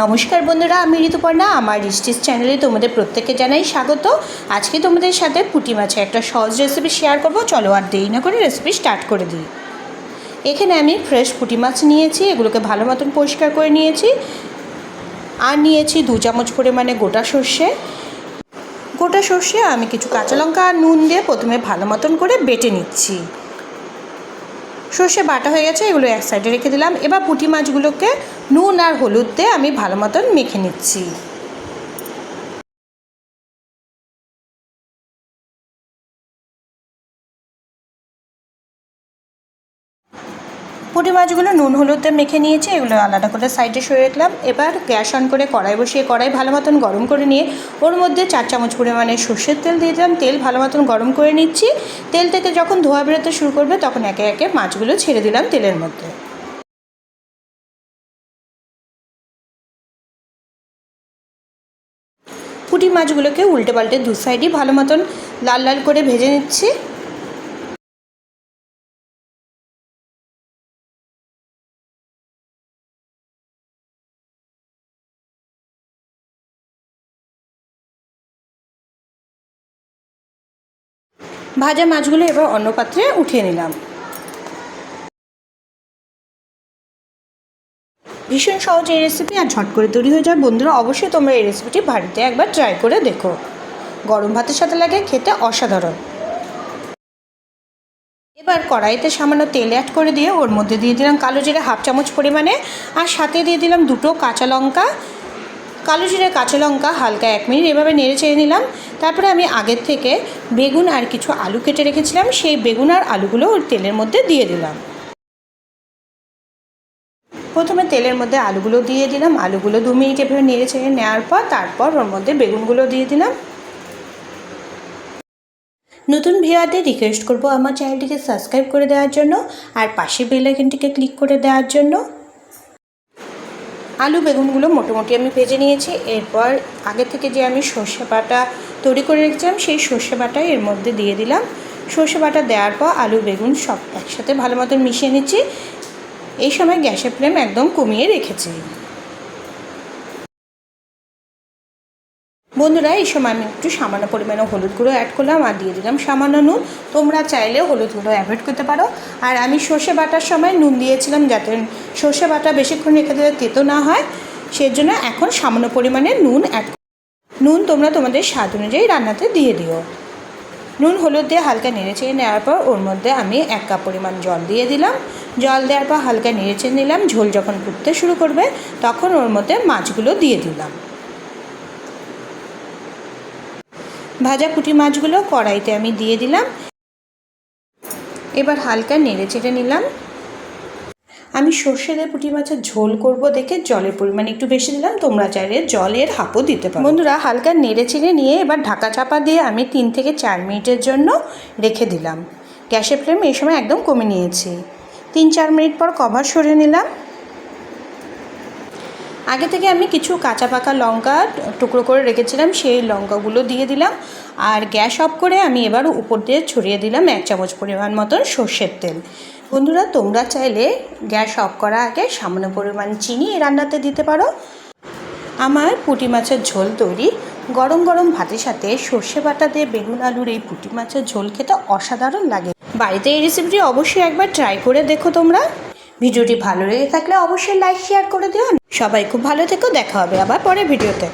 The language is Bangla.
নমস্কার বন্ধুরা, আমি ঋতুপর্ণা, আমার রিস্টিস চ্যানেলে তোমাদের প্রত্যেককে জানাই স্বাগত। আজকে তোমাদের সাথে পুঁটি মাছের একটা সহজ রেসিপি শেয়ার করব। চলো আর দেরি না করে রেসিপি স্টার্ট করে দিই। এখানে আমি ফ্রেশ পুঁটি মাছ নিয়েছি, এগুলোকে ভালো মতন পরিষ্কার করে নিয়েছি। আর নিয়েছি দু চামচ পরিমাণে গোটা সর্ষে। গোটা সর্ষে আমি কিছু কাঁচা লঙ্কা আর নুন দিয়ে প্রথমে ভালো মতন করে বেটে নিচ্ছি। সর্ষে বাটা হয়ে গেছে, এগুলো এক সাইডে রেখে দিলাম। এবার পুঁটি মাছগুলোকে নুন আর হলুদ দিয়ে আমি ভালো মতন মেখে নিচ্ছি। পুঁটি মাছগুলো নুন হলুদ মেখে নিয়েছি, এগুলো আলাদা করে সাইডে সরিয়ে রাখলাম। এবার গ্যাস অন করে কড়াই বসিয়ে, কড়াই ভালো মতন গরম করে নিয়ে ওর মধ্যে চার চামচ পরিমাণে সর্ষের তেল দিয়ে দিলাম। তেল ভালো মতন গরম করে নিচ্ছি। তেল থেকে যখন ধোয়া বেরোতে শুরু করবে, তখন একে একে মাছগুলো ছেড়ে দিলাম তেলের মধ্যে। পুঁটি মাছগুলোকে উল্টে পাল্টে দু সাইডই ভালো মতন লাল লাল করে ভেজে নিচ্ছি। ভাজা মাছগুলো এবার অন্য পাত্রে উঠিয়ে নিলাম। ভীষণ সহজ এই রেসিপি আর ঝট করে তৈরি হয়ে যায় বন্ধুরা, অবশ্যই তোমরা এই রেসিপিটি বাড়িতে একবার ট্রাই করে দেখো। গরম ভাতের সাথে লাগে খেতে অসাধারণ। এবার কড়াইতে সামান্য তেল অ্যাড করে দিয়ে ওর মধ্যে দিয়ে দিলাম কালো জিরে হাফ চামচ পরিমাণে আর সাথে দিয়ে দিলাম দুটো কাঁচা লঙ্কা কালো জিরে, কাঁচা লঙ্কা হালকা এক মিনিট এভাবে নেড়ে চেড়ে নিলাম। তারপরে আমি আগের থেকে বেগুন আর কিছু আলু কেটে রেখেছিলাম। সেই বেগুন আর আলুগুলো ওর তেলের মধ্যে দিয়ে দিলাম। প্রথমে তেলের মধ্যে আলুগুলো দিয়ে দিলাম। আলুগুলো দু মিনিট এভাবে নেড়ে চেড়ে নেওয়ার পর তারপর ওর মধ্যে বেগুনগুলো দিয়ে দিলাম। নতুন ভিওয়ারদের রিকোয়েস্ট করব আমার চ্যানেলটিকে সাবস্ক্রাইব করে দেওয়ার জন্য আর পাশে বেল আইকনটিকে ক্লিক করে দেওয়ার জন্য। আলু বেগুনগুলো মোটামুটি আমি ভেজে নিয়েছি। এরপর আগে থেকে যে আমি সর্ষে বাটা তৈরি করে রেখেছিলাম, সেই সর্ষে বাটা এর মধ্যে দিয়ে দিলাম। সর্ষে বাটা দেওয়ার পর আলু, বেগুন সব একসাথে ভালো মতন মিশিয়ে নিচ্ছি। এই সময় গ্যাসের ফ্লেম একদম কমিয়ে রেখেছি। বন্ধুরা, এই সময় আমি একটু সামান্য পরিমাণে হলুদ গুঁড়ো অ্যাড করলাম আর দিয়ে দিলাম সামান্য নুন। তোমরা চাইলে হলুদ গুঁড়ো অ্যাভয়েড করতে পারো। আর আমি সর্ষে বাটার সময় নুন দিয়েছিলাম যাতে সর্ষে বাটা বেশিক্ষণ রেখে দিলে তেতো না হয়। সেজন্য এখন সামান্য পরিমাণে নুন অ্যাড নুন তোমরা তোমাদের স্বাদ অনুযায়ী রান্নাতে দিয়ে দিও। নুন, হলুদ দিয়ে হালকা নেড়েচেড়ে নেওয়ার পর ওর মধ্যে আমি এক কাপ পরিমাণ জল দিয়ে দিলাম। জল দেওয়ার পর হালকা নেড়েচেড়ে নিলাম। ঝোল যখন ফুটতে শুরু করবে, তখন ওর মধ্যে মাছগুলো দিয়ে দিলাম। ভাজা পুঁটি মাছগুলো কড়াইতে আমি দিয়ে দিলাম। এবার হালকা নেড়ে চেড়ে নিলাম। আমি সর্ষে দিয়ে পুঁটি মাছের ঝোল করব দেখে জলের পরিমাণ একটু বেশি দিলাম, তোমরা চাইলে জলের হাফও দিতে পারো। বন্ধুরা, হালকা নেড়ে চেড়ে নিয়ে এবার ঢাকা চাপা দিয়ে আমি তিন থেকে চার মিনিটের জন্য রেখে দিলাম। গ্যাসের ফ্লেম এই সময় একদম কমে নিয়েছি। তিন চার মিনিট পর কভার সরিয়ে নিলাম। আগে থেকে আমি কিছু কাঁচা পাকা লঙ্কা টুকরো করে রেখেছিলাম, সেই লঙ্কাগুলো দিয়ে দিলাম। আর গ্যাস অফ করে আমি এবার উপর দিয়ে ছড়িয়ে দিলাম এক চামচ পরিমাণ মতন সর্ষের তেল। বন্ধুরা, তোমরা চাইলে গ্যাস অফ করা আগে সামান্য পরিমাণ চিনি রান্নাতে দিতে পারো। আমার পুঁটি মাছের ঝোল তৈরি। গরম গরম ভাতের সাথে সর্ষে বাটা দিয়ে বেগুন আলুর এই পুঁটি মাছের ঝোল খেতে অসাধারণ লাগে। বাড়িতে এই রেসিপিটি অবশ্যই একবার ট্রাই করে দেখো তোমরা। ভিডিওটি ভালো লেগে থাকলে অবশ্যই লাইক শেয়ার করে দিও। সবাই খুব ভালো থেকো, দেখা হবে আবার পরের ভিডিওতে।